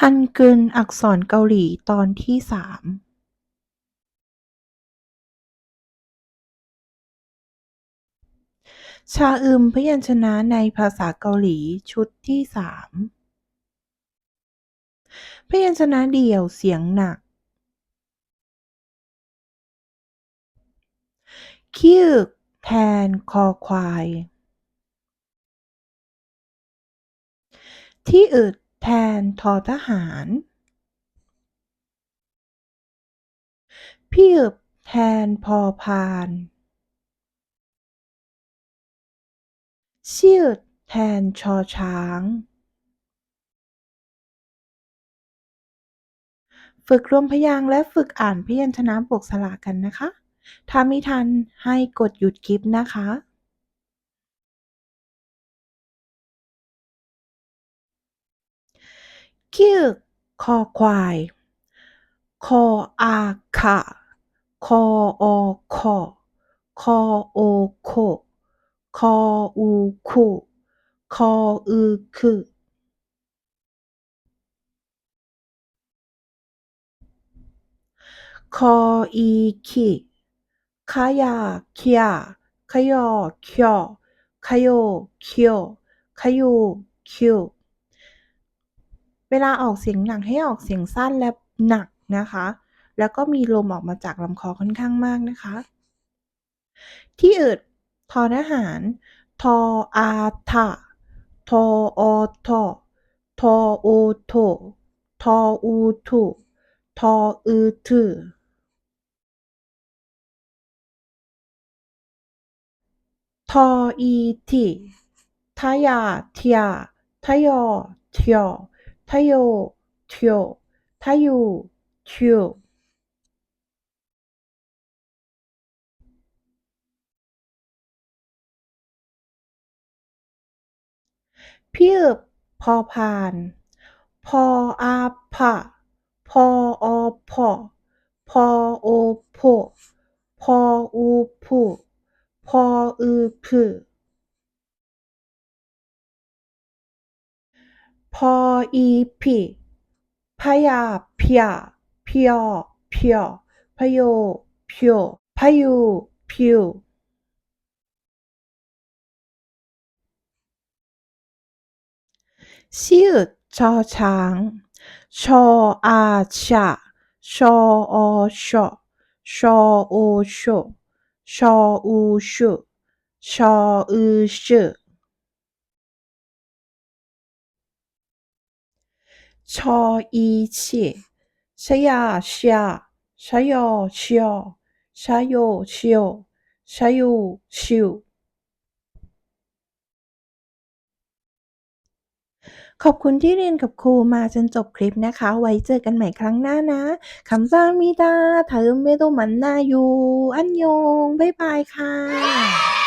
ฮันกึนอักษรเกาหลีตอนที่สามชาอึมพยัญชนะในภาษาเกาหลีชุดที่สามพยัญชนะเดี่ยวเสียงหนักคีึกแทนคอควาย ที่อึด แทนทอทหาร พี่อึบแทนพอพานชื่อแทนชอช้าง ฝึกรวมพยางค์และฝึกอ่านพยัญชนะบวกสระกันนะคะ ถ้าไม่ทันให้กดหยุดคลิปนะคะ คิกคอควาย คออาคะคออคอคอโอโค คออูคุคออือคือคออีคิขยาเคียขยอเคียวขโยเคียวขยูคิว เวลาออกเสียงหนักให้ออกเสียงสั้นและหนักนะคะ แล้วก็มีลมออกมาจากลำคอค่อนข้างมากนะคะ ที่อึดทอทหาร ทออาทะทออทอทอโอโททออูทุทออือถือทออีทิทยาเทียทยอเทียว ทโยเทียวทยูทิวพี่อบพอพาน พออาผะพออพอพอโอโพพออูพุพออือพึ พออีพิพยาพยาพยอพยอพโยพโยพยูพิวชื่อชอช้าง ชออาชะชออชอชอโอโชชออูชุชออือชือ ชออีชิชยาชยาชยอชยอชโยชโยชยูชิวขอบคุณที่เรียนกับครูมาจนจบคลิปนะคะ ไว้เจอกันใหม่ครั้งหน้านะคำซามิดาเธอไม่ต้องมันนาอยู่ อันยง บ๊ายบายค่ะ